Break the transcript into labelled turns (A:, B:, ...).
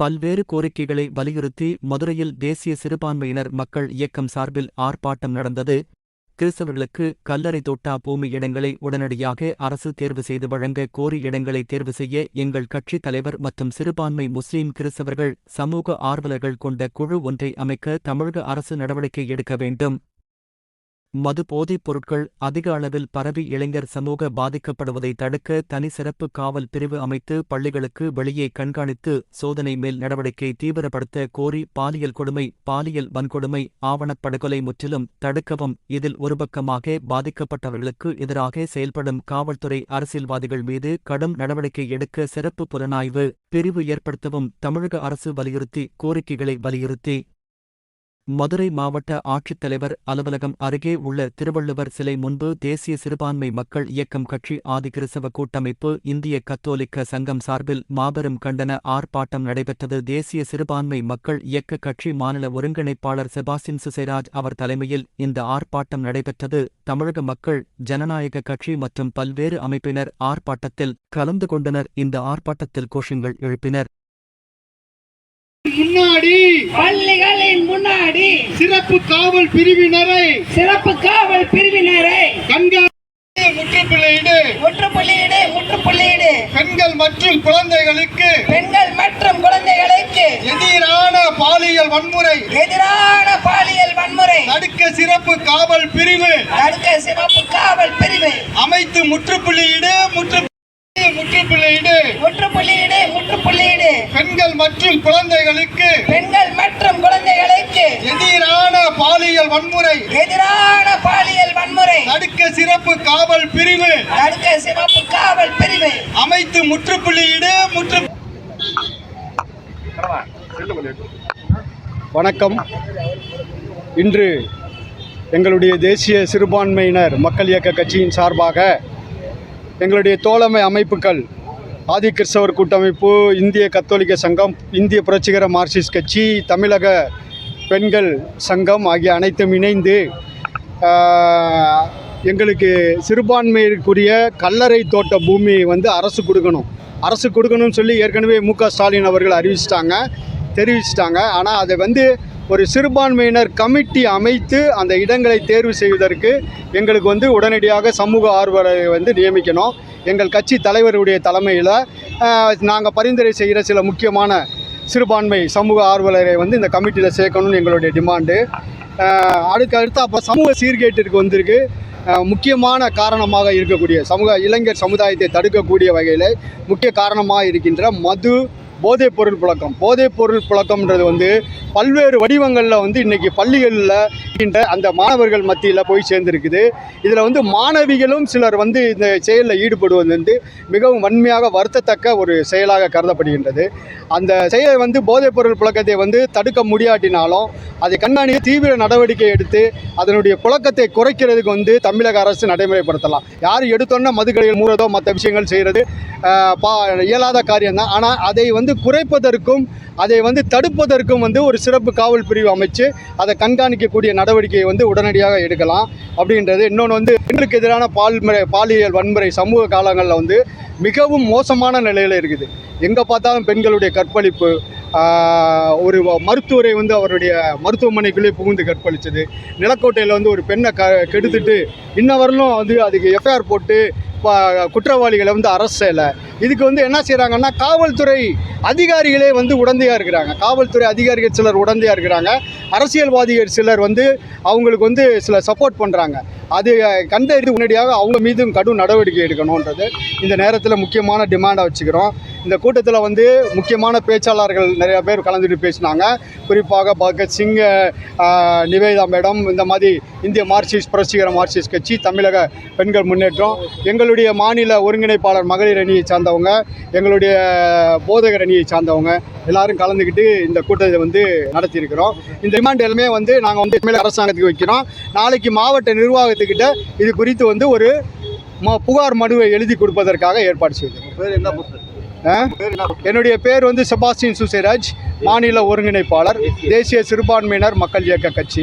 A: பல்வேறு கோரிக்கைகளை வலியுறுத்தி மதுரையில் தேசிய சிறுபான்மையினர் மக்கள் இயக்கம் சார்பில் ஆர்ப்பாட்டம் நடந்தது. கிறிஸ்தவர்களுக்கு கல்லறை தொட்டா பூமி இடங்களை உடனடியாக அரசு தேர்வு செய்து வழங்க கோரி இடங்களை தேர்வு செய்ய எங்கள் கட்சித் தலைவர் மற்றும் சிறுபான்மை முஸ்லீம் கிறிஸ்தவர்கள் சமூக ஆர்வலர்கள் கொண்ட குழு ஒன்றை அமைக்க தமிழக அரசு நடவடிக்கை எடுக்க வேண்டும். மது போதைப் பொருட்கள் அதிக அளவில் பரவி இளைஞர் சமூக பாதிக்கப்படுவதை தடுக்க தனி சிறப்பு காவல் பிரிவு அமைத்து பள்ளிகளுக்கு வெளியே கண்காணித்து சோதனை மேல் நடவடிக்கை தீவிரப்படுத்த கோரி பாலியல் கொடுமை பாலியல் வன்கொடுமை ஆவணப்படுகொலை முற்றிலும் தடுக்கவும் இதில் ஒருபக்கமாக பாதிக்கப்பட்டவர்களுக்கு எதிராக செயல்படும் காவல்துறை அரசியல்வாதிகள் மீது கடும் நடவடிக்கை எடுக்க சிறப்பு புலனாய்வு பிரிவு ஏற்படுத்தவும் தமிழக அரசு வலியுறுத்தி கோரிக்கைகளை வலியுறுத்தி மதுரை மாவட்ட ஆட்சித்தலைவர் அலுவலகம் அருகே உள்ள திருவள்ளுவர் சிலை முன்பு தேசிய சிறுபான்மை மக்கள் இயக்கம் கட்சி ஆதிகிறிஸ்தவ கூட்டமைப்பு இந்திய கத்தோலிக்க சங்கம் சார்பில் மாபெரும் கண்டன ஆர்ப்பாட்டம் நடைபெற்றது. தேசிய சிறுபான்மை மக்கள் இயக்க கட்சி மாநில ஒருங்கிணைப்பாளர் செபாஸ்டின் சுசேராஜ் அவர் தலைமையில் இந்த ஆர்ப்பாட்டம் நடைபெற்றது. தமிழக மக்கள் ஜனநாயக கட்சி மற்றும் பல்வேறு அமைப்பினர் ஆர்ப்பாட்டத்தில் கலந்து கொண்டனர். இந்த ஆர்ப்பாட்டத்தில் கோஷங்கள் எழுப்பினர்.
B: முன்னாடி
C: பள்ளிகளின்
B: சிறப்பு காவல் பிரிவினரை
C: சிறப்பு காவல் பிரிவினரை.
B: கண்காணி முற்றுப்புள்ளியிடு.
C: முற்றுப்புள்ளியிடு முற்றுப்புள்ளியிடு.
B: பெண்கள் மற்றும் குழந்தைகளுக்கு
C: பெண்கள் மற்றும் குழந்தைகளுக்கு
B: எதிரான பாலியல் வன்முறை.
C: எதிரான பாலியல் வன்முறை.
B: தடுக்க சிறப்பு காவல் பிரிவு.
C: தடுக்க சிறப்பு காவல் பிரிவு.
B: அமைத்து முற்றுப்புள்ளியிடு முற்று முற்றுப்புள்ளியிடு.
C: முற்றுப்புள்ளியிடு முற்றுப்புள்ளியிடு.
B: பெண்கள் மற்றும் குழந்தைகளுக்கு
C: பெண்கள் மற்றும்
B: வன்முறை.
C: எதிரான பாலியல் வன்முறை.
B: தடுக்க சிறப்பு காவல் பிரிவு.
C: தடுக்க சிறப்பு காவல் பிரிவு.
B: அமைத்து முற்றுப்புள்ளியிடு முற்று வணக்கம். இன்று எங்களுடைய தேசிய சிறுபான்மையினர் மக்கள் இயக்க கட்சியின் சார்பாக எங்களுடைய தோழமை அமைப்புகள் ஆதி கிறிஸ்தவர் கூட்டமைப்பு இந்திய கத்தோலிக்க சங்கம் இந்திய புரட்சிகர மார்க்சிஸ்ட் கட்சி தமிழக பெண்கள் சங்கம் ஆகிய அனைத்தும் இணைந்து எங்களுக்கு சிறுபான்மையிற்குரிய கல்லறை தோட்ட பூமி வந்து அரசு கொடுக்கணும். அரசு கொடுக்கணும்னு சொல்லி ஏற்கனவே மு ஸ்டாலின் அவர்கள் அறிவிச்சிட்டாங்க தெரிவிச்சிட்டாங்க. ஆனால் அதை வந்து ஒரு சிறுபான்மையினர் கமிட்டி அமைத்து அந்த இடங்களை தேர்வு செய்வதற்கு எங்களுக்கு வந்து உடனடியாக சமூக ஆர்வலரை வந்து நியமிக்கணும். எங்கள் கட்சி தலைவருடைய தலைமையில் நாங்கள் பரிந்துரை செய்கிற சில முக்கியமான சிறுபான்மை சமூக ஆர்வலரை வந்து இந்த கமிட்டியில் சேர்க்கணும்னு எங்களுடைய டிமாண்டு. ஆஹ் அடுக்கு அடுத்து அப்போ சமூக சீர்கேட்டிற்கு வந்திருக்கு. முக்கியமான காரணமாக இருக்கக்கூடிய சமூக இளைஞர் சமுதாயத்தை தடுக்கக்கூடிய வகையில் முக்கிய காரணமாக இருக்கின்ற மது போதைப் பொருள் புழக்கம். போதைப் பொருள் புழக்கம்ன்றது வந்து பல்வேறு வடிவங்களில் வந்து இன்றைக்கி பள்ளிகளில் இருக்கின்ற அந்த மாணவர்கள் மத்தியில் போய் சேர்ந்துருக்குது. இதில் வந்து மாணவிகளும் சிலர் வந்து இந்த செயலில் ஈடுபடுவது வந்து மிகவும் வன்மையாக வருத்தத்தக்க ஒரு செயலாக கருதப்படுகின்றது. அந்த செயலை வந்து போதைப் பொருள் புழக்கத்தை வந்து தடுக்க முடியாட்டினாலும் அதை கண்காணிக்க தீவிர நடவடிக்கை எடுத்து அதனுடைய புழக்கத்தை குறைக்கிறதுக்கு வந்து தமிழக அரசு நடைமுறைப்படுத்தலாம். யார் எடுத்தோன்னே மதுக்கடையில் மூடுறதோ மற்ற விஷயங்கள் செய்கிறது பா இயலாத காரியம்தான். ஆனால் அதை வந்து குறைப்பதற்கும் அதை வந்து தடுப்பதற்கும் வந்து ஒரு சிறப்பு காவல் பிரிவு அமைச்சு அதை கண்காணிக்கக்கூடிய நடவடிக்கையை வந்து உடனடியாக எடுக்கலாம் அப்படின்றது. இன்னொன்று வந்து பெண்களுக்கு எதிரான பால்முறை பாலியல் வன்முறை சமூக காலங்களில் வந்து மிகவும் மோசமான நிலையில் இருக்குது. எங்கே பார்த்தாலும் பெண்களுடைய கற்பழிப்பு ஒரு மருத்துவரை வந்து அவருடைய மருத்துவமனைக்குள்ளே புகுந்து கற்பழிச்சது. நிலக்கோட்டையில் வந்து ஒரு பெண்ணை க கெடுத்துட்டு இன்ன வரலும் வந்து அதுக்கு எஃப்ஐஆர் போட்டு குற்றவாளிகளை வந்து அரசு செய்யலை. இதுக்கு வந்து என்ன செய்கிறாங்கன்னா காவல்துறை அதிகாரிகளே வந்து உடந்தையாக இருக்கிறாங்க. காவல்துறை அதிகாரிகள் சிலர் உடந்தையாக இருக்கிறாங்க. அரசியல்வாதிகள் சிலர் வந்து அவங்களுக்கு வந்து சில சப்போர்ட் பண்ணுறாங்க அது கண்டறிந்து உடனடியாக அவங்க மீதும் கடும் நடவடிக்கை எடுக்கணுன்றது இந்த நேரத்தில் முக்கியமான டிமாண்டாக வச்சுக்கிறோம். இந்த கூட்டத்தில் வந்து முக்கியமான பேச்சாளர்கள் நிறைய பேர் கலந்துட்டு பேசினாங்க. குறிப்பாக பகத்சிங் நிவேதா மேடம் இந்த மாதிரி இந்திய மார்க்சிஸ்ட் புரட்சிகர மார்க்சிஸ்ட் கட்சி தமிழக பெண்கள் முன்னேற்றம் எங்களுடைய மாநில ஒருங்கிணைப்பாளர் மகளிர் அணியை சார்ந்தவங்க எங்களுடைய போதகர் அணியை சார்ந்தவங்க எல்லாரும் கலந்துக்கிட்டு இந்த கூட்டத்தை வந்து நடத்தியிருக்கிறோம். இந்த டிமாண்ட் எல்லாமே வந்து நாங்கள் வந்து தமிழக அரசாங்கத்துக்கு வைக்கிறோம். நாளைக்கு மாவட்ட நிர்வாகத்துக்கிட்ட இது குறித்து வந்து ஒரு புகார் மனுவை எழுதி கொடுப்பதற்காக ஏற்பாடு ஆ? என்னுடைய பேர் வந்து செபாஸ்டின் சுசேராஜ் மாநில ஒருங்கிணைப்பாளர் தேசிய சிறுபான்மையினர் மக்கள் இயக்க கட்சி.